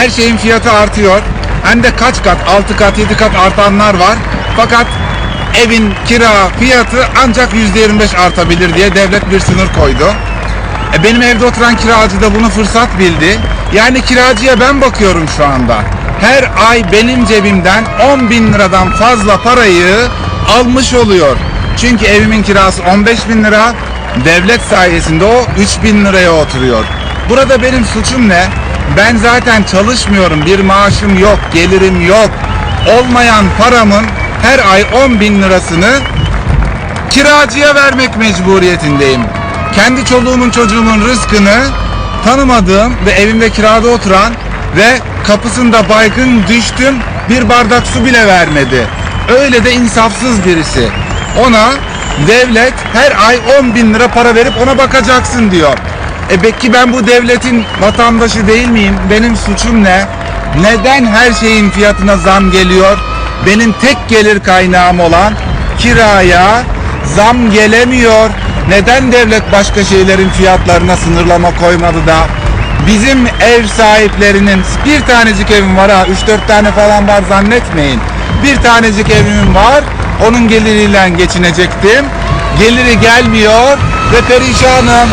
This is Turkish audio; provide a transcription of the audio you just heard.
Her şeyin fiyatı artıyor. Hem de kaç kat, 6 kat, 7 kat artanlar var. Fakat evin kira fiyatı ancak %25 artabilir diye devlet bir sınır koydu. E benim evde oturan kiracı da bunu fırsat bildi. Yani kiracıya ben bakıyorum şu anda. Her ay benim cebimden 10 bin liradan fazla parayı almış oluyor. Çünkü evimin kirası 15 bin lira. Devlet sayesinde o 3 bin liraya oturuyor. Burada benim suçum ne? Ben zaten çalışmıyorum. Bir maaşım yok, gelirim yok. Olmayan paramın her ay 10 bin lirasını kiracıya vermek mecburiyetindeyim. Kendi çoluğumun çocuğumun rızkını tanımadığım ve evimde kirada oturan ve kapısında baygın düştüm bir bardak su bile vermedi. Öyle de insafsız birisi. Ona devlet her ay 10 bin lira para verip ona bakacaksın diyor. E peki ben bu devletin vatandaşı değil miyim? Benim suçum ne? Neden her şeyin fiyatına zam geliyor? Benim tek gelir kaynağım olan kiraya zam gelemiyor. Neden devlet başka şeylerin fiyatlarına sınırlama koymadı da bizim ev sahiplerinin bir tanecik evim var ha 3-4 tane falan var zannetmeyin. Bir tanecik evim var. Onun geliriyle geçinecektim. Geliri gelmiyor ve perişanım.